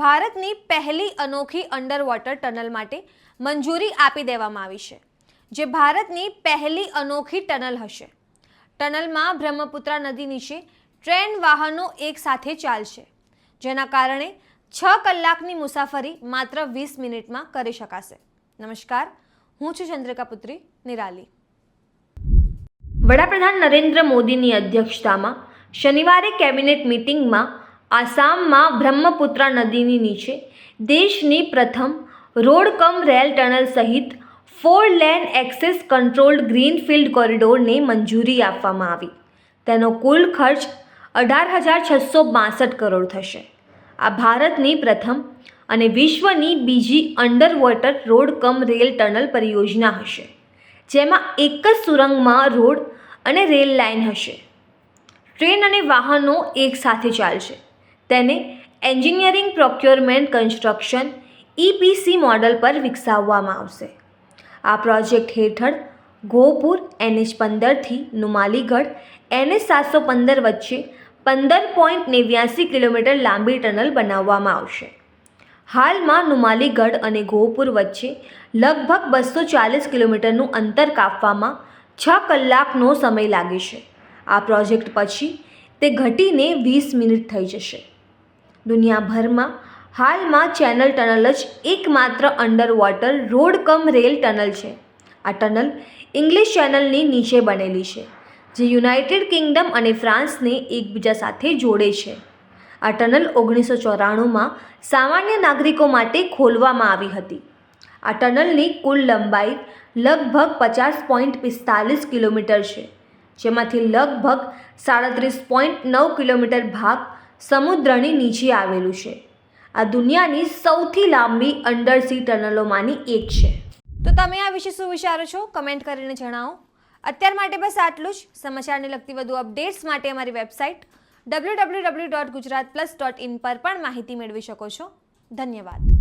ભારતની પહેલી અનોખી અંડર વોટર ટનલ માટે મંજૂરી આપી દેવામાં આવી છે, જે ભારતની પહેલી અનોખી ટનલ હશે. ટનલમાં બ્રહ્મપુત્રા નદી નીચે ટ્રેન વાહનો એકસાથે ચાલશે, જેના કારણે છ કલાકની મુસાફરી માત્ર વીસ મિનિટમાં કરી શકાશે. નમસ્કાર, હું છું ચંદ્રિકા પુત્રી નિરાલી. વડાપ્રધાન નરેન્દ્ર મોદીની અધ્યક્ષતામાં શનિવારે કેબિનેટ મિટિંગમાં આસામમાં બ્રહ્મપુત્રા નદીની નીચે દેશની પ્રથમ રોડ કમ રેલ ટનલ સહિત four lane access controlled greenfield કોરિડોરને મંજૂરી આપવામાં આવી. તેનો કુલ ખર્ચ અઢાર હજાર છસો બાસઠ કરોડ થશે. આ ભારતની પ્રથમ અને વિશ્વની બીજી underwater road cum rail tunnel પરિયોજના હશે, જેમાં એક જ સુરંગમાં રોડ અને રેલ લાઇન હશે. ટ્રેન અને વાહનો એકસાથે ચાલશે. તેને engineering procurement construction EPC model પર વિકસાવવામાં આવશે. આ પ્રોજેક્ટ હેઠળ ગોહપુર એનએચ પંદરથી નુમાલીગઢ એનએચ સાતસો પંદર વચ્ચે પંદર પોઈન્ટ નેવ્યાસી કિલોમીટર લાંબી ટનલ બનાવવામાં આવશે. હાલમાં નુમાલીગઢ અને ગોહપુર વચ્ચે લગભગ બસો ચાલીસ કિલોમીટરનું અંતર કાપવામાં છ કલાકનો સમય લાગે છે. આ પ્રોજેક્ટ પછી તે ઘટીને વીસ મિનિટ થઈ જશે. દુનિયાભરમાં હાલમાં ચેનલ ટનલ જ એકમાત્ર underwater road cum rail tunnel છે. આ ટનલ ઇંગ્લિશ ચેનલની નીચે બનેલી છે, જે યુનાઇટેડ કિંગડમ અને ફ્રાન્સને એકબીજા સાથે જોડે છે. આ ટનલ ઓગણીસો ચોરાણુંમાં સામાન્ય નાગરિકો માટે ખોલવામાં આવી હતી. આ ટનલની કુલ લંબાઈ લગભગ પચાસ પોઈન્ટ પિસ્તાલીસ કિલોમીટર છે, જેમાંથી લગભગ સાડત્રીસ પોઈન્ટ નવ કિલોમીટર ભાગ સમુદ્રની નીચે આવેલું છે. આ દુનિયાની સૌથી લાંબી અંડરસી ટનલોમાંની એક છે. તો તમે આ વિશે શું વિચારો છો? કમેન્ટ કરીને જણાવો. અત્યાર માટે બસ આટલું જ. સમાચારને લગતી વધુ અપડેટ્સ માટે અમારી website W W W dot Gujarat plus dot in પર પણ માહિતી મેળવી શકો છો. ધન્યવાદ.